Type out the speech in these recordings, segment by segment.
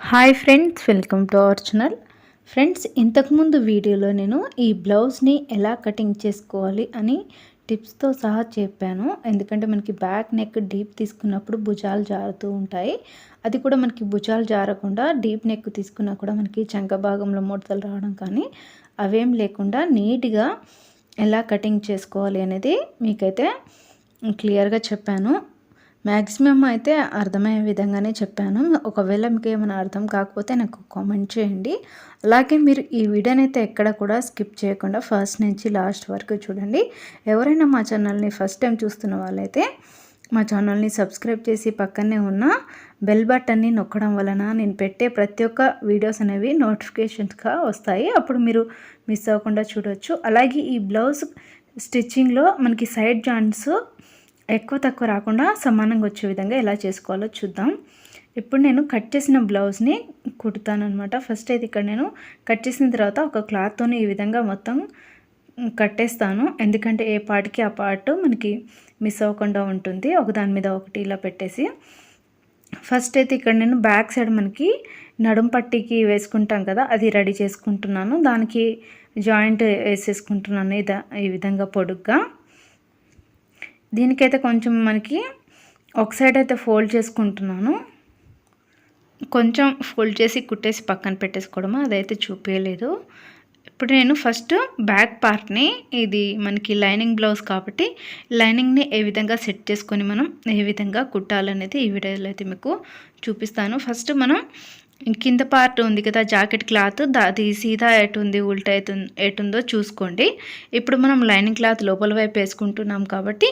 Hi friends welcome to our channel friends ఇంతకుముందు వీడియోలో నేను ఈ బ్లౌజ్ని ఎలా కటింగ్ చేసుకోవాలి అని టిప్స్తో సహా చెప్పాను. ఎందుకంటే మనకి బ్యాక్ నెక్ డీప్ తీసుకున్నప్పుడు భుజాలు జారుతూ ఉంటాయి. అది కూడా మనకి భుజాలు జారకుండా డీప్ నెక్ తీసుకున్నా కూడా మనకి చంక భాగంలో ముడతలు రావడం కానీ అవేం లేకుండా నీట్గా ఎలా కటింగ్ చేసుకోవాలి అనేది మీకైతే క్లియర్గా చెప్పాను. మ్యాక్సిమం అయితే అర్థమయ్యే విధంగానే చెప్పాను. ఒకవేళ మీకు ఏమైనా అర్థం కాకపోతే నాకు కామెంట్ చేయండి. అలాగే మీరు ఈ వీడియోని అయితే ఎక్కడ కూడా స్కిప్ చేయకుండా ఫస్ట్ నుంచి లాస్ట్ వరకు చూడండి. ఎవరైనా మా ఛానల్ని ఫస్ట్ టైం చూస్తున్న వాళ్ళైతే మా ఛానల్ని సబ్స్క్రైబ్ చేసి పక్కనే ఉన్న బెల్ బటన్ని నొక్కడం వలన నేను పెట్టే ప్రతి ఒక్క వీడియోస్ అనేవి నోటిఫికేషన్స్గా వస్తాయి. అప్పుడు మీరు మిస్ అవ్వకుండా చూడవచ్చు అలాగే ఈ బ్లౌజ్ స్టిచ్చింగ్లో మనకి సైడ్ జాయింట్స్ ఎక్కువ తక్కువ రాకుండా సమానంగా వచ్చే విధంగా ఎలా చేసుకోవాలో చూద్దాం. ఇప్పుడు నేను కట్ చేసిన బ్లౌజ్ని కుడతాను అనమాట ఫస్ట్ అయితే ఇక్కడ నేను కట్ చేసిన తర్వాత ఒక క్లాత్తో ఈ విధంగా మొత్తం కట్టేస్తాను. ఎందుకంటే ఏ పార్ట్కి ఆ పార్ట్ మనకి మిస్ అవ్వకుండా ఉంటుంది. ఒకదాని మీద ఒకటి ఇలా పెట్టేసి. ఫస్ట్ అయితే ఇక్కడ నేను బ్యాక్ సైడ్ మనకి నడుం పట్టికి వేసుకుంటాం కదా అది రెడీ చేసుకుంటున్నాను. దానికి జాయింట్ వేసేసుకుంటున్నాను ఇదా ఈ విధంగా పొడుగ్గా. దీనికైతే కొంచెం మనకి ఒక సైడ్ అయితే ఫోల్డ్ చేసుకుంటున్నాను. కొంచెం ఫోల్డ్ చేసి కుట్టేసి పక్కన పెట్టేసుకోవడమా? అదైతే చూపించలేదు ఇప్పుడు నేను ఫస్ట్ బ్యాక్ పార్ట్ని ఇది మనకి లైనింగ్ బ్లౌజ్ కాబట్టి లైనింగ్ని ఏ విధంగా సెట్ చేసుకొని మనం ఏ విధంగా కుట్టాలనేది ఈ వీడియోలో అయితే మీకు చూపిస్తాను. ఫస్ట్ మనం కింద పార్ట్ ఉంది కదా జాకెట్ క్లాత్. అది సీదా ఎటు ఉంది ఉల్టా ఎటు ఎటుందో చూసుకోండి. ఇప్పుడు మనం లైనింగ్ క్లాత్ లోపల వైపు వేసుకుంటున్నాం కాబట్టి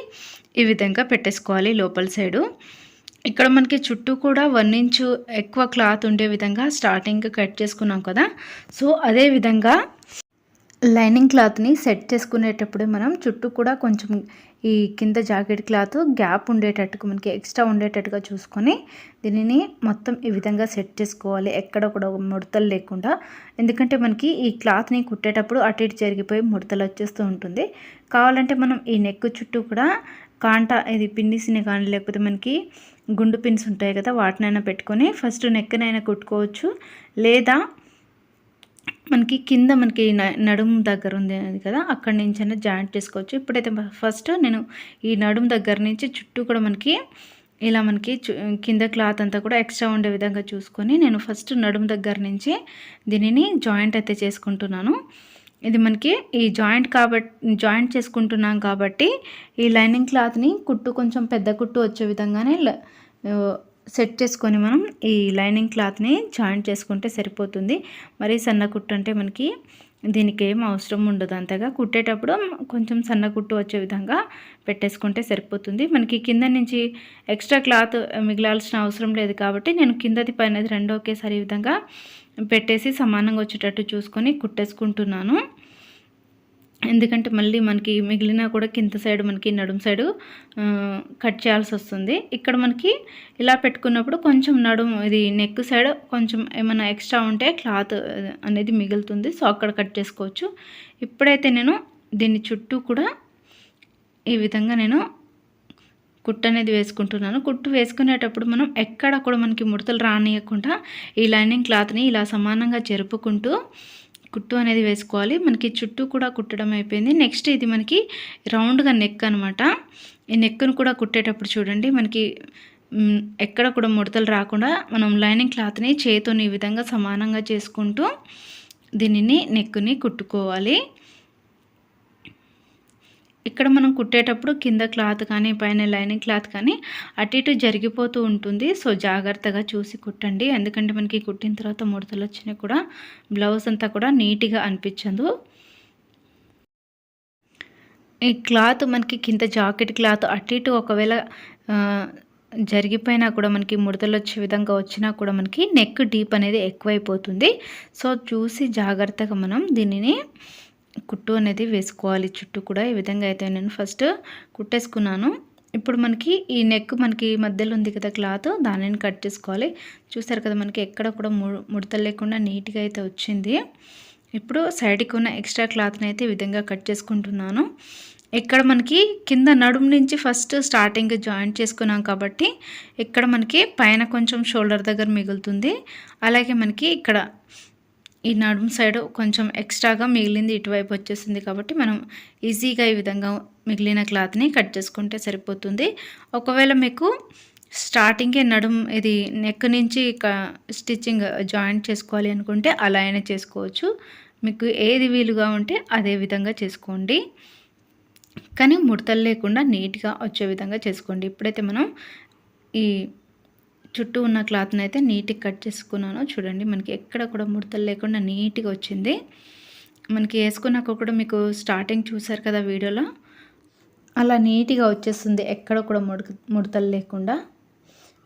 ఈ విధంగా పెట్టేసుకోవాలి లోపల సైడు. ఇక్కడ మనకి చుట్టూ కూడా వన్ ఇంచు ఎక్కువ క్లాత్ ఉండే విధంగా స్టార్టింగ్ కట్ చేసుకున్నాం కదా. సో అదే విధంగా లైనింగ్ క్లాత్ని సెట్ చేసుకునేటప్పుడే మనం చుట్టూ కూడా కొంచెం ఈ కింద జాకెట్ క్లాత్ గ్యాప్ ఉండేటట్టుగా మనకి ఎక్స్ట్రా ఉండేటట్టుగా చూసుకొని దీనిని మొత్తం ఈ విధంగా సెట్ చేసుకోవాలి. ఎక్కడ కూడా ముడతలు లేకుండా. ఎందుకంటే మనకి ఈ క్లాత్ని కుట్టేటప్పుడు అటు ఇటు జరిగిపోయి ముడతలు వచ్చేస్తూ ఉంటుంది. కావాలంటే మనం ఈ నెక్ చుట్టూ కూడా కాంట ఇది పిన్నిసిని కానీ లేకపోతే మనకి గుండు పిన్స్ ఉంటాయి కదా వాటినైనా పెట్టుకొని ఫస్ట్ నెక్కనైనా కుట్టుకోవచ్చు. లేదా మనకి కింద మనకి నడుము దగ్గర ఉంది అది కదా అక్కడి నుంచి అయినా జాయింట్ చేసుకోవచ్చు. ఇప్పుడైతే ఫస్ట్ నేను ఈ నడుము దగ్గర నుంచి చుట్టూ కూడా మనకి ఇలా మనకి కింద క్లాత్ అంతా కూడా ఎక్స్ట్రా ఉండే విధంగా చూసుకొని నేను ఫస్ట్ నడుము దగ్గర నుంచి దీనిని జాయింట్ అయితే చేసుకుంటున్నాను. ఇది మనకి ఈ జాయింట్ కాబట్టి జాయింట్ చేసుకుంటున్నాం కాబట్టి ఈ లైనింగ్ క్లాత్ని కుట్టు కొంచెం పెద్ద కుట్టు వచ్చే విధంగానే సెట్ చేసుకొని మనం ఈ లైనింగ్ క్లాత్ని జాయింట్ చేసుకుంటే సరిపోతుంది. మరీ సన్న కుట్టు అంటే మనకి దీనికి ఏం అవసరం ఉండదు అంతగా. కుట్టేటప్పుడు కొంచెం సన్న కుట్టు వచ్చే విధంగా పెట్టేసుకుంటే సరిపోతుంది. మనకి కింద నుంచి ఎక్స్ట్రా క్లాత్ మిగిలాల్సిన అవసరం లేదు కాబట్టి నేను కిందది పైనది రెండో ఒకేసారి విధంగా పెట్టేసి సమానంగా వచ్చేటట్టు చూసుకొని కుట్టేసుకుంటున్నాను. ఎందుకంటే మళ్ళీ మనకి మిగిలిన కూడా కింద సైడ్ మనకి నడుము సైడు కట్ చేయాల్సి వస్తుంది. ఇక్కడ మనకి ఇలా పెట్టుకున్నప్పుడు కొంచెం నడుము ఇది నెక్ సైడ్ కొంచెం ఏమైనా ఎక్స్ట్రా ఉంటే క్లాత్ అనేది మిగులుతుంది. సో అక్కడ కట్ చేసుకోవచ్చు. ఇప్పుడైతే నేను దీన్ని చుట్టూ కూడా ఈ విధంగా నేను కుట్టు అనేది వేసుకుంటున్నాను. కుట్టు వేసుకునేటప్పుడు మనం ఎక్కడ కూడా మనకి ముడతలు రానియకుండా ఈ లైనింగ్ క్లాత్ని ఇలా సమానంగా జరుపుకుంటూ కుట్టు అనేది వేసుకోవాలి. మనకి చుట్టూ కూడా కుట్టడం అయిపోయింది. నెక్స్ట్ ఇది మనకి రౌండ్గా నెక్ అనమాట ఈ నెక్ను కూడా కుట్టేటప్పుడు చూడండి. మనకి ఎక్కడ కూడా ముడతలు రాకుండా మనం లైనింగ్ క్లాత్ని చేతిని ఈ విధంగా సమానంగా చేసుకుంటూ దీనిని నెక్కుని కుట్టుకోవాలి. ఇక్కడ మనం కుట్టేటప్పుడు కింద క్లాత్ కానీ పైన లైనింగ్ క్లాత్ కానీ అటు ఇటు జరిగిపోతూ ఉంటుంది. సో జాగ్రత్తగా చూసి కుట్టండి. ఎందుకంటే మనకి కుట్టిన తర్వాత ముడతలు వచ్చినాయి కూడా బ్లౌజ్ అంతా కూడా నీట్గా అనిపించదు. ఈ క్లాత్ మనకి కింద జాకెట్ క్లాత్ అటు ఇటు ఒకవేళ జరిగిపోయినా కూడా మనకి ముడతలు వచ్చే విధంగా వచ్చినా కూడా మనకి నెక్ డీప్ అనేది ఎక్కువైపోతుంది. సో చూసి జాగ్రత్తగా మనం దీనిని కుట్టు అనేది వేసుకోవాలి. చుట్టూ కూడా ఈ విధంగా అయితే నేను ఫస్ట్ కుట్టేసుకున్నాను. ఇప్పుడు మనకి ఈ నెక్ మనకి మధ్యలో ఉంది కదా క్లాత్ దానిని కట్ చేసుకోవాలి. చూసారు కదా మనకి ఎక్కడ కూడా ముడతలు లేకుండా నీట్గా అయితే వచ్చింది. ఇప్పుడు సైడ్కి ఉన్న ఎక్స్ట్రా క్లాత్ని అయితే ఈ విధంగా కట్ చేసుకుంటున్నాను. ఇక్కడ మనకి కింద నడుము నుంచి ఫస్ట్ స్టార్టింగ్ జాయింట్ చేసుకున్నాం కాబట్టి ఇక్కడ మనకి పైన కొంచెం షోల్డర్ దగ్గర మిగులుతుంది. అలాగే మనకి ఇక్కడ ఈ నడుము సైడ్ కొంచెం ఎక్స్ట్రాగా మిగిలింది ఇటువైపు వచ్చేసింది కాబట్టి మనం ఈజీగా ఈ విధంగా మిగిలిన క్లాత్ని కట్ చేసుకుంటే సరిపోతుంది. ఒకవేళ మీకు స్టార్టింగే నడుం ఇది నెక్ నుంచి స్టిచ్చింగ్ జాయింట్ చేసుకోవాలి అనుకుంటే అలా అయినా చేసుకోవచ్చు. మీకు ఏది వీలుగా ఉంటే అదే విధంగా చేసుకోండి. కానీ ముడతలు లేకుండా నీట్గా వచ్చే విధంగా చేసుకోండి. ఇప్పుడైతే మనం ఈ చుట్టూ ఉన్న క్లాత్ని అయితే నీట్గా కట్ చేసుకున్నాను. చూడండి మనకి ఎక్కడ కూడా ముడతలు లేకుండా నీట్గా వచ్చింది. మనకి వేసుకున్నాక కూడా మీకు స్టార్టింగ్ చూసారు కదా వీడియోలో? అలా నీట్గా వచ్చేస్తుంది. ఎక్కడ కూడా ముడక ముడతలు లేకుండా.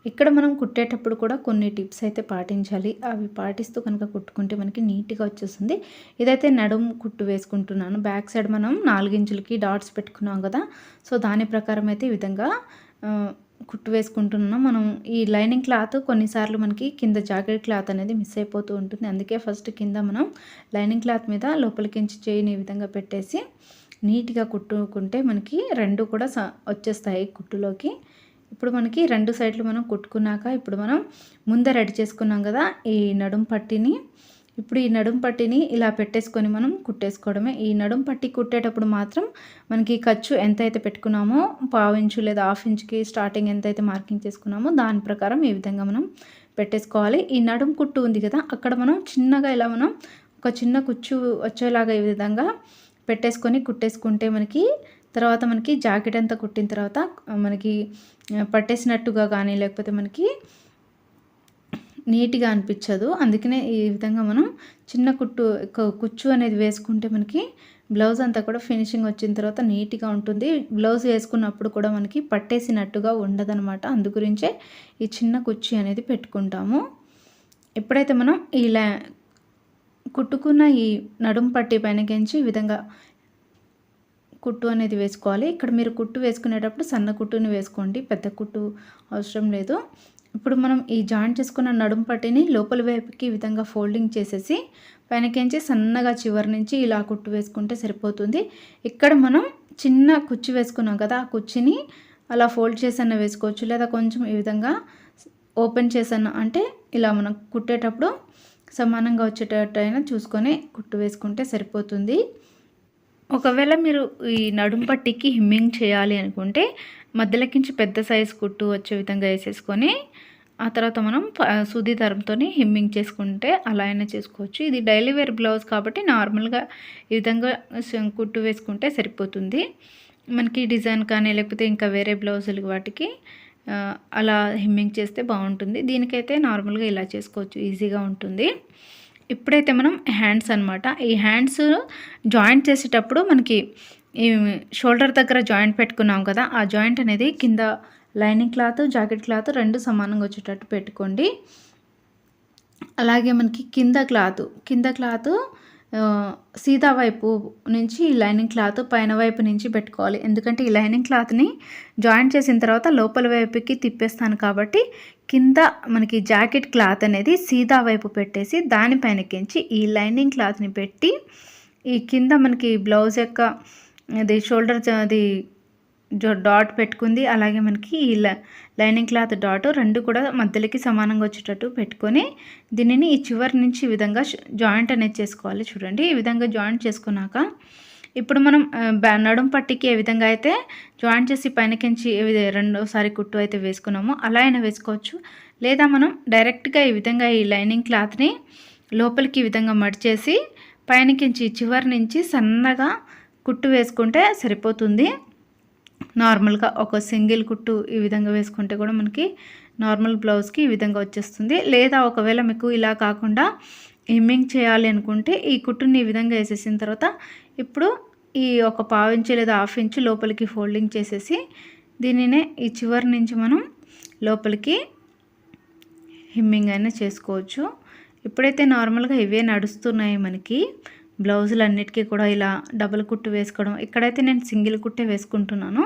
ఇక్కడ మనం కుట్టేటప్పుడు కూడా కొన్ని టిప్స్ అయితే పాటించాలి. అవి పాటిస్తూ కనుక కుట్టుకుంటే మనకి నీట్గా వచ్చేస్తుంది. ఇదైతే నడుము కుట్టు వేసుకుంటున్నాను. బ్యాక్ సైడ్ మనం నాలుగించులకి డాట్స్ పెట్టుకున్నాం కదా. సో దాని ప్రకారం అయితే ఈ విధంగా కుట్టు వేసుకుంటున్నాం మనం ఈ లైనింగ్ క్లాత్ కొన్నిసార్లు మనకి కింద జాకెట్ క్లాత్ అనేది మిస్ అయిపోతూ ఉంటుంది. అందుకే ఫస్ట్ కింద మనం లైనింగ్ క్లాత్ మీద లోపలికించి చేయని విధంగా పెట్టేసి నీట్గా కుట్టుకుంటే మనకి రెండు కూడా వచ్చేస్తాయి కుట్టులోకి. ఇప్పుడు మనకి రెండు సైడ్లు మనం కుట్టుకున్నాక ఇప్పుడు మనం ముందే రెడీ చేసుకున్నాం కదా ఈ నడుం పట్టిని ఇప్పుడు ఈ నడుం పట్టిని ఇలా పెట్టేసుకొని మనం కుట్టేసుకోవడమే. ఈ నడుం పట్టి కుట్టేటప్పుడు మాత్రం మనకి ఖర్చు ఎంత అయితే పెట్టుకున్నామో పావు ఇంచు లేదా హాఫ్ ఇంచుకి స్టార్టింగ్ ఎంత అయితే మార్కింగ్ చేసుకున్నామో దాని ప్రకారం ఈ విధంగా మనం పెట్టేసుకోవాలి. ఈ నడుం కుట్టు ఉంది కదా అక్కడ మనం చిన్నగా ఇలా మనం ఒక చిన్న కుచ్చు వచ్చేలాగా ఈ విధంగా పెట్టేసుకొని కుట్టేసుకుంటే మనకి తర్వాత మనకి జాకెట్ అంతా కుట్టిన తర్వాత మనకి పట్టేసినట్టుగా కానీ లేకపోతే మనకి నీట్గా అనిపించదు. అందుకనే ఈ విధంగా మనం చిన్న కుట్టు కుచ్చు అనేది వేసుకుంటే మనకి బ్లౌజ్ అంతా కూడా ఫినిషింగ్ వచ్చిన తర్వాత నీట్గా ఉంటుంది. బ్లౌజ్ వేసుకున్నప్పుడు కూడా మనకి పట్టేసినట్టుగా ఉండదనమాట అందు గురించే ఈ చిన్న కుచ్చి అనేది పెట్టుకుంటాము. ఎప్పుడైతే మనం ఇలా కుట్టుకున్న ఈ నడుం పట్టి పైనకించి ఈ విధంగా కుట్టు అనేది వేసుకోవాలి. ఇక్కడ మీరు కుట్టు వేసుకునేటప్పుడు సన్న కుట్టుని వేసుకోండి. పెద్ద కుట్టు అవసరం లేదు. ఇప్పుడు మనం ఈ జాయింట్ చేసుకున్న నడుము పట్టిని లోపల వైపుకి ఈ విధంగా ఫోల్డింగ్ చేసేసి పైనకించి సన్నగా చివరి నుంచి ఇలా కుట్టు వేసుకుంటే సరిపోతుంది. ఇక్కడ మనం చిన్న కుచ్చి వేసుకున్నాం కదా ఆ కుచ్చిని అలా ఫోల్డ్ చేసన్న వేసుకోవచ్చు. లేదా కొంచెం ఈ విధంగా ఓపెన్ చేసన్న అంటే ఇలా మనం కుట్టేటప్పుడు సమానంగా వచ్చేటట్టయినా చూసుకొని కుట్టు వేసుకుంటే సరిపోతుంది. ఒకవేళ మీరు ఈ నడుం పట్టికి హిమ్మింగ్ చేయాలి అనుకుంటే మధ్యలోకించి పెద్ద సైజు కుట్టు వచ్చే విధంగా వేసేసుకొని ఆ తర్వాత మనం సుది దారంతో హిమ్మింగ్ చేసుకుంటే అలా అయినా చేసుకోవచ్చు. ఇది డైలీ వేర్ బ్లౌజ్ కాబట్టి నార్మల్గా ఈ విధంగా కుట్టు వేసుకుంటే సరిపోతుంది. మనకి డిజైన్ కానీ లేకపోతే ఇంకా వేరే బ్లౌజులు వాటికి అలా హిమ్మింగ్ చేస్తే బాగుంటుంది. దీనికైతే నార్మల్గా ఇలా చేసుకోవచ్చు. ఈజీగా ఉంటుంది. ఇప్పుడైతే మనం హ్యాండ్స్ అనమాట ఈ హ్యాండ్స్ జాయింట్ చేసేటప్పుడు మనకి ఈ షోల్డర్ దగ్గర జాయింట్ పెట్టుకున్నాం కదా ఆ జాయింట్ అనేది కింద లైనింగ్ క్లాత్ జాకెట్ క్లాత్ రెండు సమానంగా వచ్చేటట్టు పెట్టుకోండి. అలాగే మనకి కింద క్లాత్ కింద క్లాత్ సీదా వైపు నుంచి లైనింగ్ క్లాత్ పైన వైపు నుంచి పెట్టుకోవాలి. ఎందుకంటే ఈ లైనింగ్ క్లాత్ని జాయింట్ చేసిన తర్వాత లోపల వైపుకి తిప్పేస్తాను కాబట్టి కింద మనకి జాకెట్ క్లాత్ అనేది సీదా వైపు పెట్టేసి దానిపైనకించి ఈ లైనింగ్ క్లాత్ని పెట్టి ఈ కింద మనకి బ్లౌజ్ యొక్క అది షోల్డర్ అది డాట్ పెట్టుకుంది. అలాగే మనకి ఈ లైనింగ్ క్లాత్ డాట్ రెండు కూడా మధ్యలోకి సమానంగా వచ్చేటట్టు పెట్టుకొని దీనిని ఈ చివరి నుంచి ఈ విధంగా జాయింట్ అనేది చేసుకోవాలి. చూడండి ఈ విధంగా జాయింట్ చేసుకున్నాక ఇప్పుడు మనం నడుం పట్టికి ఏ విధంగా అయితే జాయింట్ చేసి పైనకించి రెండోసారి కుట్టు అయితే వేసుకున్నామో అలా అయినా వేసుకోవచ్చు. లేదా మనం డైరెక్ట్గా ఈ విధంగా ఈ లైనింగ్ క్లాత్ని లోపలికి ఈ విధంగా మడిచేసి పైనకించి చివరి నుంచి సన్నగా కుట్టు వేసుకుంటే సరిపోతుంది. నార్మల్గా ఒక సింగిల్ కుట్టు ఈ విధంగా వేసుకుంటే కూడా మనకి నార్మల్ బ్లౌజ్కి ఈ విధంగా వచ్చేస్తుంది. లేదా ఒకవేళ మీకు ఇలా కాకుండా హెమ్మింగ్ చేయాలి అనుకుంటే ఈ కుట్టుని ఈ విధంగా వేసేసిన తర్వాత ఇప్పుడు ఈ ఒక పావు ఇంచు లేదా హాఫ్ ఇంచు లోపలికి ఫోల్డింగ్ చేసేసి దీనినే ఈ చివరి నుంచి మనం లోపలికి హిమ్మింగ్ అయినా చేసుకోవచ్చు. ఇప్పుడైతే నార్మల్గా ఇవే నడుస్తున్నాయి మనకి బ్లౌజులు అన్నిటికీ కూడా ఇలా డబుల్ కుట్టు వేసుకోవడం. ఇక్కడైతే నేను సింగిల్ కుట్టే వేసుకుంటున్నాను.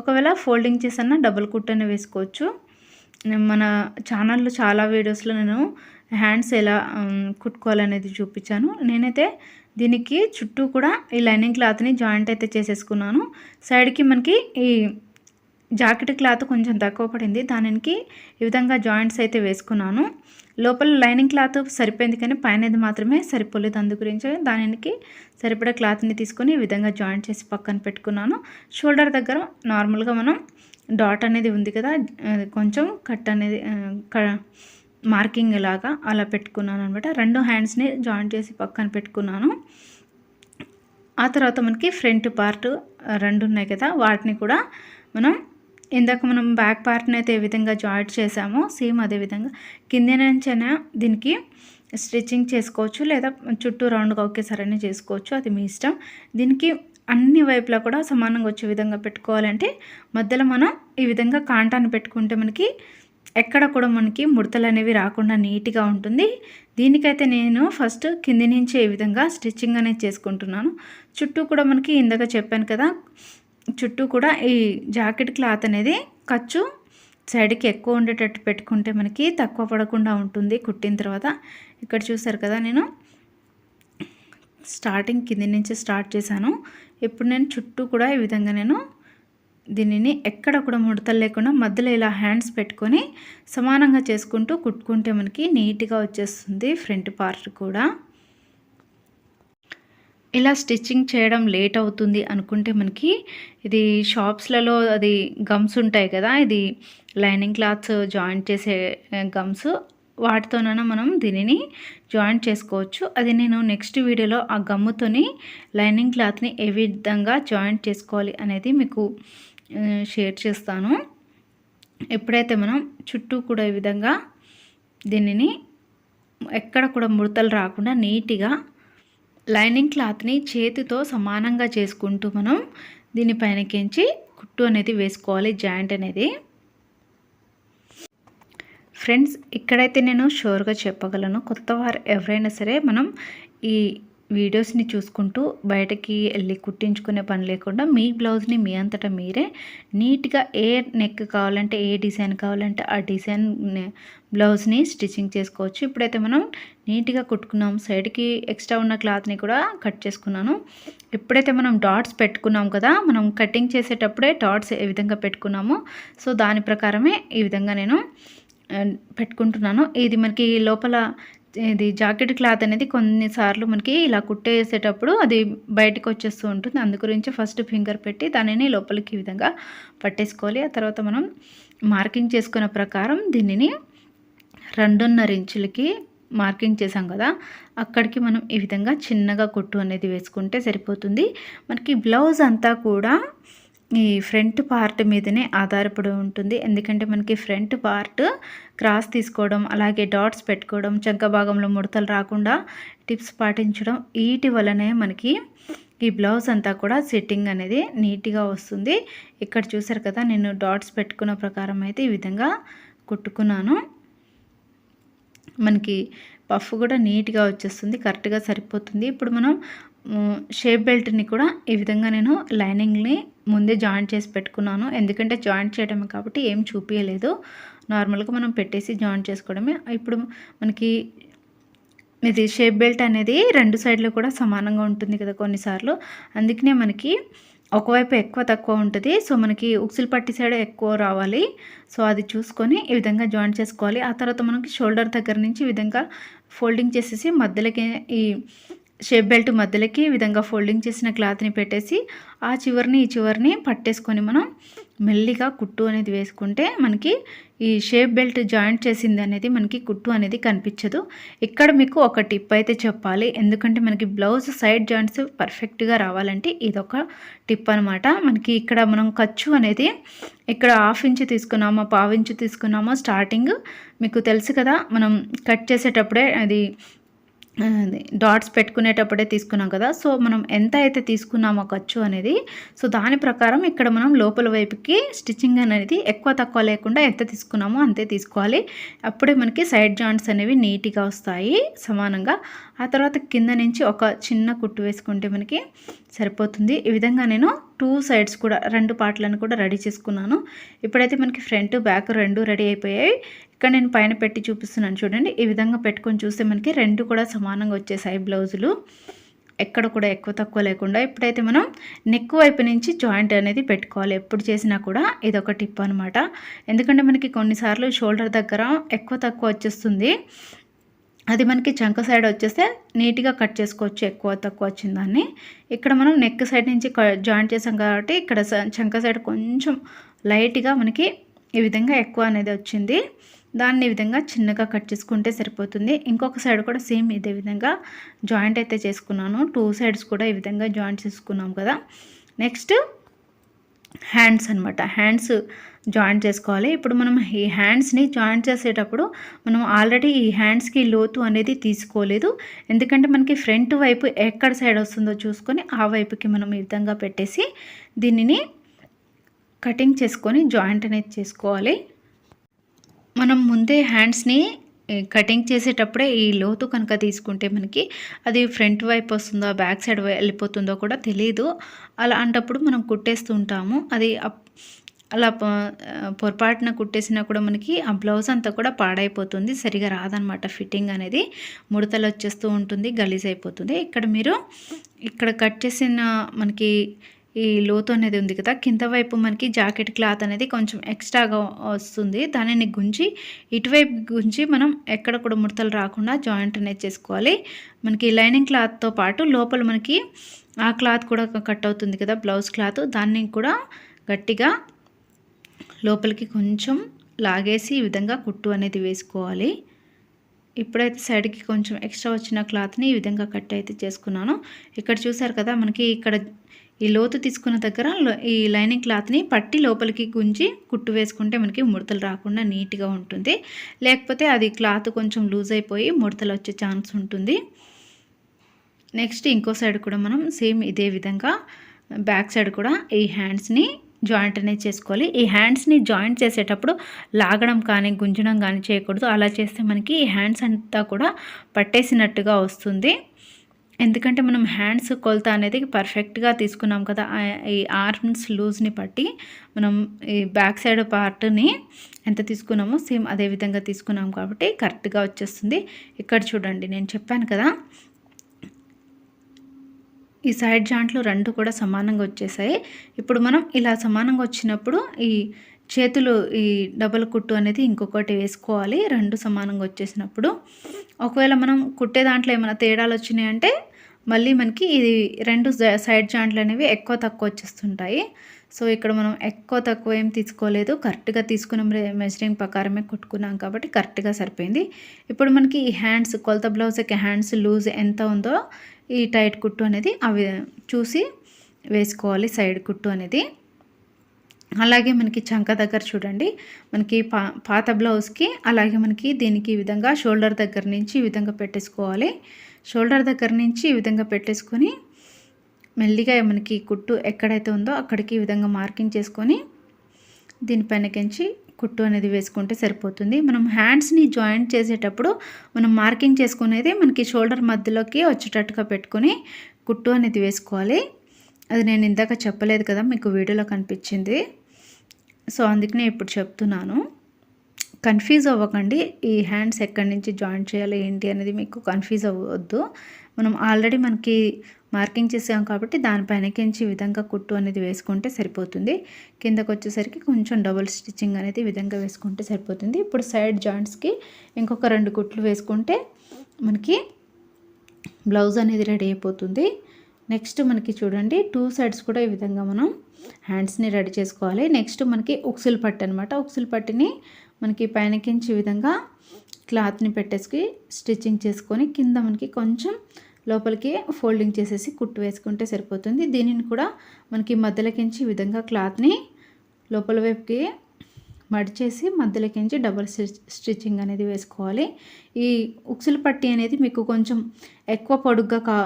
ఒకవేళ ఫోల్డింగ్ చేసన్నా డబుల్ కుట్టనే వేసుకోవచ్చు. మన ఛానల్లో చాలా వీడియోస్లో నేను హ్యాండ్స్ ఎలా కుట్టుకోవాలనేది చూపించాను. నేనైతే దీనికి చుట్టూ కూడా ఈ లైనింగ్ క్లాత్ని జాయింట్ అయితే చేసేసుకున్నాను. సైడ్కి మనకి ఈ జాకెట్ క్లాత్ కొంచెం తక్కువ పడింది. దానికి ఈ విధంగా జాయింట్స్ అయితే వేసుకున్నాను. లోపల లైనింగ్ క్లాత్ సరిపోయింది కానీ పైనది మాత్రమే సరిపోలేదు. అందు గురించి దానికి సరిపడా క్లాత్ని తీసుకొని ఈ విధంగా జాయింట్ చేసి పక్కన పెట్టుకున్నాను. షోల్డర్ దగ్గర నార్మల్గా మనం డాట్ అనేది ఉంది కదా కొంచెం కట్ అనేది క- మార్కింగ్ లాగా అలా పెట్టుకున్నాను అనమాట రెండు హ్యాండ్స్ని జాయింట్ చేసి పక్కన పెట్టుకున్నాను. ఆ తర్వాత మనకి ఫ్రంట్ పార్ట్ రెండు ఉన్నాయి కదా వాటిని కూడా మనం ఇందాక మనం బ్యాక్ పార్ట్ని అయితే ఏ విధంగా జాయింట్ చేసామో సేమ్ అదే విధంగా కింద నుంచైనా దీనికి స్టిచ్చింగ్ చేసుకోవచ్చు లేదా చుట్టూ రౌండ్గా ఒకేసారైనా చేసుకోవచ్చు అది మీ ఇష్టం. దీనికి అన్ని వైపులా కూడా సమానంగా వచ్చే విధంగా పెట్టుకోవాలంటే మధ్యలో మనం ఈ విధంగా కాంటాన్ని పెట్టుకుంటే మనకి ఎక్కడ కూడా మనకి ముడతలు అనేవి రాకుండా నీట్గా ఉంటుంది. దీనికైతే నేను ఫస్ట్ కింది నుంచి ఈ విధంగా స్టిచ్చింగ్ అనేది చేసుకుంటున్నాను. చుట్టూ కూడా మనకి ఇందాక చెప్పాను కదా చుట్టూ కూడా ఈ జాకెట్ క్లాత్ అనేది ఖర్చు సైడ్కి ఎక్కువ ఉండేటట్టు పెట్టుకుంటే మనకి తక్కువ పడకుండా ఉంటుంది. కుట్టిన తర్వాత ఇక్కడ చూసారు కదా నేను స్టార్టింగ్ కింది నుంచి స్టార్ట్ చేశాను. ఇప్పుడు నేను చుట్టూ కూడా ఈ విధంగా నేను దీనిని ఎక్కడ కూడా ముడతలు లేకుండా మధ్యలో ఇలా హ్యాండ్స్ పెట్టుకొని సమానంగా చేసుకుంటూ కుట్టుకుంటే మనకి నీట్గా వచ్చేస్తుంది ఫ్రంట్ పార్ట్ కూడా. ఇలా స్టిచ్చింగ్ చేయడం లేట్ అవుతుంది అనుకుంటే మనకి ఇది షాప్స్లలో అది గమ్స్ ఉంటాయి కదా ఇది లైనింగ్ క్లాత్స్ జాయింట్ చేసే గమ్స్ వాటితోనైనా మనం దీనిని జాయింట్ చేసుకోవచ్చు. అది నేను నెక్స్ట్ వీడియోలో ఆ గమ్ముతోని లైనింగ్ క్లాత్ని ఏ విధంగా జాయింట్ చేసుకోవాలి అనేది మీకు షేర్ చేస్తాను. ఎప్పుడైతే మనం చుట్టూ కూడా ఈ విధంగా దీనిని ఎక్కడ కూడా ముడతలు రాకుండా నీట్గా లైనింగ్ క్లాత్ని చేతితో సమానంగా చేసుకుంటూ మనం దీనిపైనకించి కుట్టు అనేది వేసుకోవాలి జాయింట్ అనేది. ఫ్రెండ్స్ ఇక్కడైతే నేను షూర్గా చెప్పగలను కొత్త వారు ఎవరైనా సరే మనం ఈ వీడియోస్ని చూసుకుంటూ బయటకి వెళ్ళి కుట్టించుకునే పని లేకుండా మీ బ్లౌజ్ని మీ అంతటా మీరే నీట్గా ఏ నెక్ కావాలంటే ఏ డిజైన్ కావాలంటే ఆ డిజైన్ బ్లౌజ్ని స్టిచ్చింగ్ చేసుకోవచ్చు. ఇప్పుడైతే మనం నీట్గా కుట్టుకున్నాం. సైడ్కి ఎక్స్ట్రా ఉన్న క్లాత్ని కూడా కట్ చేసుకున్నాను. ఎప్పుడైతే మనం డాట్స్ పెట్టుకున్నాం కదా మనం కటింగ్ చేసేటప్పుడే డాట్స్ ఏ విధంగా పెట్టుకున్నామో సో దాని ప్రకారమే ఈ విధంగా నేను పెట్టుకుంటున్నాను. ఇది మనకి లోపల ఇది జాకెట్ క్లాత్ అనేది కొన్నిసార్లు మనకి ఇలా కుట్టేసేటప్పుడు అది బయటకు వచ్చేస్తూ ఉంటుంది. అందు గురించి ఫస్ట్ ఫింగర్ పెట్టి దానిని లోపలికి ఈ విధంగా పట్టేసుకోవాలి. ఆ తర్వాత మనం మార్కింగ్ చేసుకున్న ప్రకారం దీనిని రెండున్నర ఇంచులకి మార్కింగ్ చేసాం కదా అక్కడికి మనం ఈ విధంగా చిన్నగా కుట్టు అనేది వేసుకుంటే సరిపోతుంది. మనకి బ్లౌజ్ అంతా కూడా ఈ ఫ్రంట్ పార్ట్ మీదనే ఆధారపడి ఉంటుంది. ఎందుకంటే మనకి ఫ్రంట్ పార్ట్ క్రాస్ తీసుకోవడం అలాగే డాట్స్ పెట్టుకోవడం చంక భాగంలో ముడతలు రాకుండా టిప్స్ పాటించడం వీటి వలనే మనకి ఈ బ్లౌజ్ అంతా కూడా సెట్టింగ్ అనేది నీట్గా వస్తుంది. ఇక్కడ చూసారు కదా నేను డాట్స్ పెట్టుకున్న ప్రకారం అయితే ఈ విధంగా కుట్టుకున్నాను. మనకి పఫ్ కూడా నీట్గా వచ్చేస్తుంది కరెక్ట్గా సరిపోతుంది. ఇప్పుడు మనం షేప్ బెల్ట్ని కూడా ఈ విధంగా నేను లైనింగ్ని ముందే జాయింట్ చేసి పెట్టుకున్నాను. ఎందుకంటే జాయింట్ చేయడమే కాబట్టి ఏం చూపించలేదు నార్మల్గా మనం పెట్టేసి జాయింట్ చేసుకోవడమే. ఇప్పుడు మనకి ఇది షేప్ బెల్ట్ అనేది రెండు సైడ్లు కూడా సమానంగా ఉంటుంది కదా కొన్నిసార్లు. అందుకనే మనకి ఒకవైపు ఎక్కువ తక్కువ ఉంటుంది. సో మనకి ఉక్సులు పట్టి సైడ్ ఎక్కువ రావాలి. సో అది చూసుకొని ఈ విధంగా జాయింట్ చేసుకోవాలి. ఆ తర్వాత మనకి షోల్డర్ దగ్గర నుంచి ఈ విధంగా ఫోల్డింగ్ చేసేసి మధ్యలోకి ఈ షేప్ బెల్ట్ మధ్యలోకి ఈ విధంగా ఫోల్డింగ్ చేసిన క్లాత్ని పెట్టేసి ఆ చివరిని ఈ చివరిని పట్టేసుకొని మనం మెల్లిగా కుట్టు అనేది వేసుకుంటే మనకి ఈ షేప్ బెల్ట్ జాయింట్ చేసింది అనేది మనకి కుట్టు అనేది కనిపించదు. ఇక్కడ మీకు ఒక టిప్ అయితే చెప్పాలి. ఎందుకంటే మనకి బ్లౌజ్ సైడ్ జాయింట్స్ పర్ఫెక్ట్గా రావాలంటే ఇదొక టిప్ అనమాట మనకి ఇక్కడ మనం ఖర్చు అనేది ఇక్కడ హాఫ్ ఇంచ్ తీసుకున్నామో పావు ఇంచు తీసుకున్నామో స్టార్టింగ్ మీకు తెలుసు కదా మనం కట్ చేసేటప్పుడే అది డాట్స్ పెట్టుకునేటప్పుడే తీసుకున్నాం కదా. సో మనం ఎంత అయితే తీసుకున్నామో ఖర్చు అనేది సో దాని ప్రకారం ఇక్కడ మనం లోపల వైపుకి స్టిచ్చింగ్ అనేది ఎక్కువ తక్కువ లేకుండా ఎంత తీసుకున్నామో అంతే తీసుకోవాలి. అప్పుడే మనకి సైడ్ జాయింట్స్ అనేవి నీట్గా వస్తాయి సమానంగా. ఆ తర్వాత కింద నుంచి ఒక చిన్న కుట్టు వేసుకుంటే మనకి సరిపోతుంది. ఈ విధంగా నేను టూ సైడ్స్ కూడా రెండు పార్ట్లను కూడా రెడీ చేసుకున్నాను. ఇప్పుడైతే మనకి ఫ్రంట్ బ్యాక్ రెండు రెడీ అయిపోయాయి. ఇక్కడ నేను పైన పెట్టి చూపిస్తున్నాను చూడండి. ఈ విధంగా పెట్టుకొని చూస్తే మనకి రెండు కూడా సమానంగా వచ్చేసాయి బ్లౌజులు. ఎక్కడ కూడా ఎక్కువ తక్కువ లేకుండా ఇప్పుడైతే మనం నెక్ వైపు నుంచి జాయింట్ అనేది పెట్టుకోవాలి. ఎప్పుడు చేసినా కూడా ఇది ఒక టిప్ అనమాట ఎందుకంటే మనకి కొన్నిసార్లు షోల్డర్ దగ్గర ఎక్కువ తక్కువ వచ్చేస్తుంది. అది మనకి చంక సైడ్ వచ్చేస్తే నీట్గా కట్ చేసుకోవచ్చు ఎక్కువ తక్కువ వచ్చిన దాన్ని. ఇక్కడ మనం నెక్ సైడ్ నుంచి జాయింట్ చేసాం కాబట్టి ఇక్కడ చంక సైడ్ కొంచెం లైట్గా మనకి ఈ విధంగా ఎక్కువ అనేది వచ్చింది. దాన్ని ఈ విధంగా చిన్నగా కట్ చేసుకుంటే సరిపోతుంది. ఇంకొక సైడ్ కూడా సేమ్ ఇదే విధంగా జాయింట్ అయితే చేసుకున్నాను. టూ సైడ్స్ కూడా ఈ విధంగా జాయింట్ చేసుకున్నాం కదా. నెక్స్ట్ హ్యాండ్స్ అనమాట హ్యాండ్స్ జాయింట్ చేసుకోవాలి. ఇప్పుడు మనం ఈ హ్యాండ్స్ని జాయింట్ చేసేటప్పుడు మనం ఆల్రెడీ ఈ హ్యాండ్స్కి లోతు అనేది తీసుకోలేదు. ఎందుకంటే మనకి ఫ్రంట్ వైపు ఎక్కడ సైడ్ వస్తుందో చూసుకొని ఆ వైపుకి మనం ఈ విధంగా పెట్టేసి దీనిని కటింగ్ చేసుకొని జాయింట్ అనేది చేసుకోవాలి. మనం ముందే హ్యాండ్స్ని కటింగ్ చేసేటప్పుడే ఈ లోతు కనుక తీసుకుంటే మనకి అది ఫ్రంట్ వైపు వస్తుందో బ్యాక్ సైడ్ వెళ్ళిపోతుందో కూడా తెలియదు అలాంటప్పుడు మనం కుట్టేస్తూ ఉంటాము. అది అలా పొరపాటున కుట్టేసినా కూడా మనకి ఆ బ్లౌజ్ అంతా కూడా పాడైపోతుంది. సరిగా రాదనమాట ఫిట్టింగ్ అనేది. ముడతలు వచ్చేస్తూ ఉంటుంది గలీజ్ అయిపోతుంది ఇక్కడ మీరు ఇక్కడ కట్ చేసిన మనకి ఈ లోతు అనేది ఉంది కదా కింద వైపు మనకి జాకెట్ క్లాత్ అనేది కొంచెం ఎక్స్ట్రాగా వస్తుంది. దానిని గుంజి ఇటువైపు గుంజి మనం ఎక్కడ కూడా ముడతలు రాకుండా జాయింట్ అనేది చేసుకోవాలి. మనకి లైనింగ్ క్లాత్తో పాటు లోపల మనకి ఆ క్లాత్ కూడా కట్ అవుతుంది కదా బ్లౌజ్ క్లాత్. దాన్ని కూడా గట్టిగా లోపలికి కొంచెం లాగేసి ఈ విధంగా కుట్టు అనేది వేసుకోవాలి. ఇప్పుడైతే సైడ్కి కొంచెం ఎక్స్ట్రా వచ్చిన క్లాత్ని ఈ విధంగా కట్ అయితే చేసుకున్నాను. ఇక్కడ చూసారు కదా మనకి ఇక్కడ ఈ లోతు తీసుకున్న దగ్గర ఈ లైనింగ్ క్లాత్ని పట్టి లోపలికి గుంజి కుట్టు వేసుకుంటే మనకి ముడతలు రాకుండా నీట్గా ఉంటుంది. లేకపోతే అది క్లాత్ కొంచెం లూజ్ అయిపోయి ముడతలు వచ్చే ఛాన్స్ ఉంటుంది. నెక్స్ట్ ఇంకో సైడ్ కూడా మనం సేమ్ ఇదే విధంగా బ్యాక్ సైడ్ కూడా ఈ హ్యాండ్స్ని జాయింట్ అనేది చేసుకోవాలి. ఈ హ్యాండ్స్ని జాయింట్ చేసేటప్పుడు లాగడం కానీ గుంజడం కానీ చేయకూడదు. అలా చేస్తే మనకి ఈ హ్యాండ్స్ అంతా కూడా పట్టేసినట్టుగా వస్తుంది. ఎందుకంటే మనం హ్యాండ్స్ కొలత అనేది పర్ఫెక్ట్గా తీసుకున్నాం కదా ఈ ఆర్మ్స్ లూజ్ని బట్టి మనం ఈ బ్యాక్ సైడ్ పార్ట్ని ఎంత తీసుకున్నామో సేమ్ అదే విధంగా తీసుకున్నాం కాబట్టి కరెక్ట్గా వచ్చేస్తుంది. ఇక్కడ చూడండి నేను చెప్పాను కదా ఈ సైడ్ జాయింట్లు రెండు కూడా సమానంగా వచ్చేసాయి. ఇప్పుడు మనం ఇలా సమానంగా వచ్చినప్పుడు ఈ చేతులు ఈ డబల్ కుట్టు అనేది ఇంకొకటి వేసుకోవాలి రెండు సమానంగా వచ్చేసినప్పుడు. ఒకవేళ మనం కుట్టే దాంట్లో ఏమైనా తేడాలు వచ్చినాయంటే మళ్ళీ మనకి ఇది రెండు సైడ్ జాయింట్లు అనేవి ఎక్కువ తక్కువ వచ్చేస్తుంటాయి. సో ఇక్కడ మనం ఎక్కువ తక్కువ ఏం తీసుకోలేదు. కరెక్ట్గా తీసుకున్న మెజరింగ్ ప్రకారమే కుట్టుకున్నాం కాబట్టి కరెక్ట్గా సరిపోయింది. ఇప్పుడు మనకి ఈ హ్యాండ్స్ కొలత బ్లౌజ్కి హ్యాండ్స్ లూజ్ ఎంత ఉందో ఈ టైట్ కుట్టు అనేది అవి చూసి వేసుకోవాలి సైడ్ కుట్టు అనేది. అలాగే మనకి చంక దగ్గర చూడండి. మనకి పా పాత బ్లౌజ్కి అలాగే మనకి దీనికి ఈ విధంగా షోల్డర్ దగ్గర నుంచి ఈ విధంగా పెట్టేసుకోవాలి. షోల్డర్ దగ్గర నుంచి ఈ విధంగా పెట్టేసుకొని మెల్లిగా మనకి కుట్టు ఎక్కడైతే ఉందో అక్కడికి ఈ విధంగా మార్కింగ్ చేసుకొని దీనిపైనకించి కుట్టు అనేది వేసుకుంటే సరిపోతుంది. మనం హ్యాండ్స్ని జాయింట్ చేసేటప్పుడు మనం మార్కింగ్ చేసుకునేది మనకి షోల్డర్ మధ్యలోకి వచ్చేటట్టుగా పెట్టుకొని కుట్టు అనేది వేసుకోవాలి. అది నేను ఇందాక చెప్పలేదు కదా మీకు వీడియోలో కనిపించింది. సో అందుకనే ఇప్పుడు చెప్తున్నాను. కన్ఫ్యూజ్ అవ్వకండి. ఈ హ్యాండ్స్ ఎక్కడి నుంచి జాయిన్ చేయాలి ఏంటి అనేది మీకు కన్ఫ్యూజ్ అవ్వద్దు. మనం ఆల్రెడీ మనకి మార్కింగ్ చేసాం కాబట్టి దానిపైనకించి ఈ విధంగా కుట్టు అనేది వేసుకుంటే సరిపోతుంది. కిందకు వచ్చేసరికి కొంచెం డబుల్ స్టిచ్చింగ్ అనేది విధంగా వేసుకుంటే సరిపోతుంది. ఇప్పుడు సైడ్ జాయింట్స్కి ఇంకొక రెండు కుట్లు వేసుకుంటే మనకి బ్లౌజ్ అనేది రెడీ అయిపోతుంది. నెక్స్ట్ మనకి చూడండి టూ సైడ్స్ కూడా ఈ విధంగా మనం హ్యాండ్స్ని రెడీ చేసుకోవాలి. నెక్స్ట్ మనకి ఉక్సిల్ పట్టు అనమాట ఉక్సిల్ పట్టిని మనకి పైనకించి విధంగా క్లాత్ని పెట్టేసి స్టిచ్చింగ్ చేసుకొని కింద మనకి కొంచెం లోపలికి ఫోల్డింగ్ చేసేసి కుట్టు వేసుకుంటే సరిపోతుంది. దీనిని కూడా మనకి మధ్యలోకించి ఈ విధంగా క్లాత్ని లోపల వైపుకి మడిచేసి మధ్యలోకించి డబల్ స్టిచ్చింగ్ అనేది వేసుకోవాలి. ఈ ఉక్సుల పట్టి అనేది మీకు కొంచెం ఎక్కువ పొడుగ్గా కా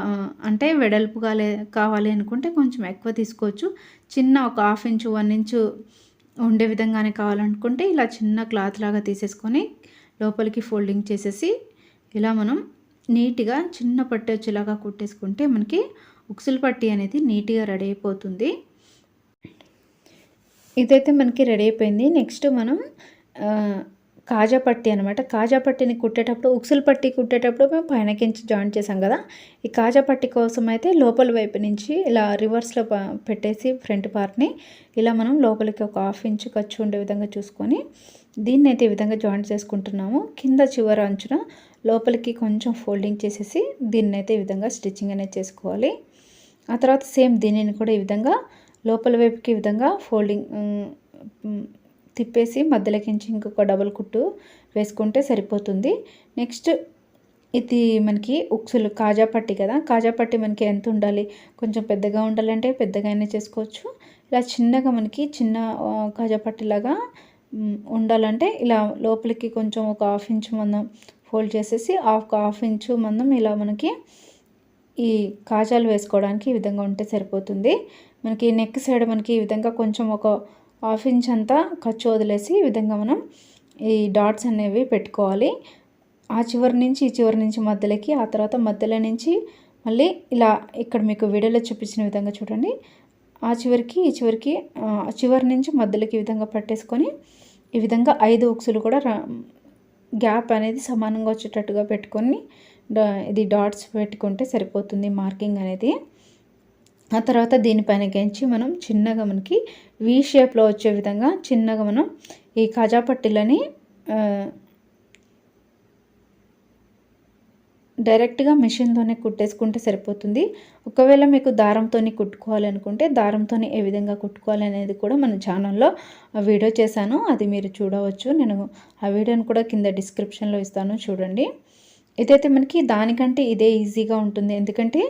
అంటే వెడల్పుగా కావాలి అనుకుంటే కొంచెం ఎక్కువ తీసుకోవచ్చు. చిన్న ఒక హాఫ్ ఇంచు వన్ ఇంచు ఉండే విధంగానే కావాలనుకుంటే ఇలా చిన్న క్లాత్ లాగా తీసేసుకొని లోపలికి ఫోల్డింగ్ చేసేసి ఇలా మనం నీట్గా చిన్న పట్టి వచ్చేలాగా కుట్టేసుకుంటే మనకి ఉక్సులు పట్టి అనేది నీట్గా రెడీ అయిపోతుంది. ఇదైతే మనకి రెడీ అయిపోయింది. నెక్స్ట్ మనం కాజా పట్టి అనమాట కాజా పట్టిని కుట్టేటప్పుడు ఉక్సులు పట్టి కుట్టేటప్పుడు మేము పైనకించి జాయిన్ చేసాం కదా. ఈ కాజా పట్టి కోసం అయితే లోపల వైపు నుంచి ఇలా రివర్స్లో పెట్టేసి ఫ్రంట్ పార్ట్ని ఇలా మనం లోపలికి ఒక హాఫ్ ఇంచ్ ఖర్చు ఉండే విధంగా చూసుకొని దీన్ని అయితే ఈ విధంగా జాయింట్ చేసుకుంటున్నాము. కింద చివర అంచున లోపలికి కొంచెం ఫోల్డింగ్ చేసేసి దీన్ని అయితే ఈ విధంగా స్టిచ్చింగ్ అనేది చేసుకోవాలి. ఆ తర్వాత సేమ్ దీనిని కూడా ఈ విధంగా లోపల వైపుకి ఈ విధంగా ఫోల్డింగ్ తిప్పేసి మధ్యలోకించి ఇంకొక డబల్ కుట్టు వేసుకుంటే సరిపోతుంది. నెక్స్ట్ ఇది మనకి ఉక్సులు కాజా పట్టి కదా. కాజా పట్టి మనకి ఎంత ఉండాలి? కొంచెం పెద్దగా ఉండాలంటే పెద్దగానే చేసుకోవచ్చు. ఇలా చిన్నగా మనకి చిన్న కాజా పట్టిలాగా ఉండాలంటే ఇలా లోపలికి కొంచెం ఒక హాఫ్ ఇంచ్ మందం ఫోల్డ్ చేసేసి హాఫ్ హాఫ్ ఇంచు మందం ఇలా మనకి ఈ కాజాలు వేసుకోవడానికి ఈ విధంగా ఉంటే సరిపోతుంది. మనకి నెక్ సైడ్ మనకి ఈ విధంగా కొంచెం ఒక హాఫ్ ఇంచ్ అంతా ఖర్చు వదిలేసి ఈ విధంగా మనం ఈ డాట్స్ అనేవి పెట్టుకోవాలి. ఆ చివరి నుంచి ఈ చివరి నుంచి మధ్యలోకి ఆ తర్వాత మధ్యలో నుంచి మళ్ళీ ఇలా ఇక్కడ మీకు వీడియోలో చూపించిన విధంగా చూడండి. ఆ చివరికి ఈ చివరికి చివరి నుంచి మధ్యలోకి ఈ విధంగా పట్టేసుకొని ఈ విధంగా ఐదు ఉక్సులు కూడా గ్యాప్ అనేది సమానంగా వచ్చేటట్టుగా పెట్టుకొని ఇది డాట్స్ పెట్టుకుంటే సరిపోతుంది మార్కింగ్ అనేది. ఆ తర్వాత దీనిపైన గెంచి మనం చిన్నగా మనకి వీ షేప్లో వచ్చే విధంగా చిన్నగా మనం ఈ కాజాపట్టిలని డైరెక్ట్గా మిషన్తోనే కుట్టేసుకుంటే సరిపోతుంది. ఒకవేళ మీకు దారంతో కుట్టుకోవాలనుకుంటే దారంతో ఏ విధంగా కుట్టుకోవాలి అనేది కూడా మన ఛానల్లో వీడియో చేశాను. అది మీరు చూడవచ్చు. నేను ఆ వీడియోని కూడా కింద డిస్క్రిప్షన్లో ఇస్తాను. చూడండి. ఇదైతే మనకి దానికంటే ఇదే ఈజీగా ఉంటుంది. ఎందుకంటే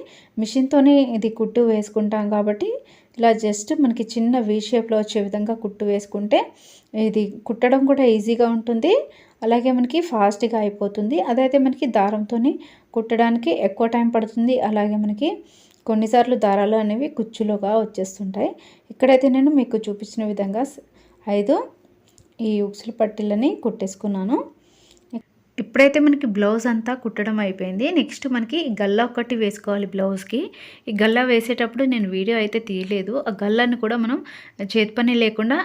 మిషన్తోనే ఇది కుట్టు వేసుకుంటాం కాబట్టి ఇలా జస్ట్ మనకి చిన్న వీ షేప్లో వచ్చే విధంగా కుట్టు వేసుకుంటే ఇది కుట్టడం కూడా ఈజీగా ఉంటుంది. అలాగే మనకి ఫాస్ట్గా అయిపోతుంది. అదైతే మనకి దారంతోనే కుట్టడానికి ఎక్కువ టైం పడుతుంది. అలాగే మనకి కొన్నిసార్లు దారాలు అనేవి కుచ్చులుగా వచ్చేస్తుంటాయి. ఇక్కడైతే నేను మీకు చూపించిన విధంగా ఐదు ఈ ఉక్సుల పట్టీలని కుట్టేసుకున్నాను. ఇప్పుడైతే మనకి బ్లౌజ్ అంతా కుట్టడం అయిపోయింది. నెక్స్ట్ మనకి గల్లా ఒకటి వేసుకోవాలి బ్లౌజ్కి ఈ గల్లా వేసేటప్పుడు నేను వీడియో అయితే తీయలేదు. ఆ గల్లాను కూడా మనం చేతి పని లేకుండా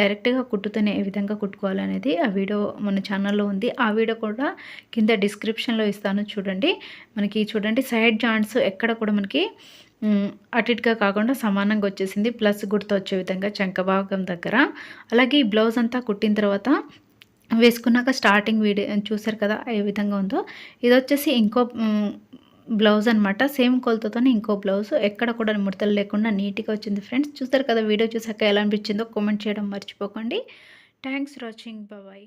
డైరెక్ట్గా కుట్టుతూనే ఏ విధంగా కుట్టుకోవాలనేది ఆ వీడియో మన ఛానల్లో ఉంది. ఆ వీడియో కూడా కింద డిస్క్రిప్షన్లో ఇస్తాను చూడండి. మనకి చూడండి సైడ్ జాయింట్స్ ఎక్కడ కూడా మనకి అటు ఇటుగా కాకుండా సమానంగా వచ్చేసింది. ప్లస్ గుర్తు వచ్చే విధంగా చంక భాగం దగ్గర. అలాగే ఈ బ్లౌజ్ అంతా కుట్టిన తర్వాత వేసుకున్నాక స్టార్టింగ్ వీడియో చూసారు కదా ఏ విధంగా ఉందో. ఇది వచ్చేసి ఇంకో బ్లౌజ్ అనమాట సేమ్ కొలతతోనే ఇంకో బ్లౌజ్ ఎక్కడ కూడా ముడతలు లేకుండా నీట్గా వచ్చింది ఫ్రెండ్స్ చూసారు కదా వీడియో చూసాక ఎలా అనిపించిందో కామెంట్ చేయడం మర్చిపోకండి. Thanks for watching bye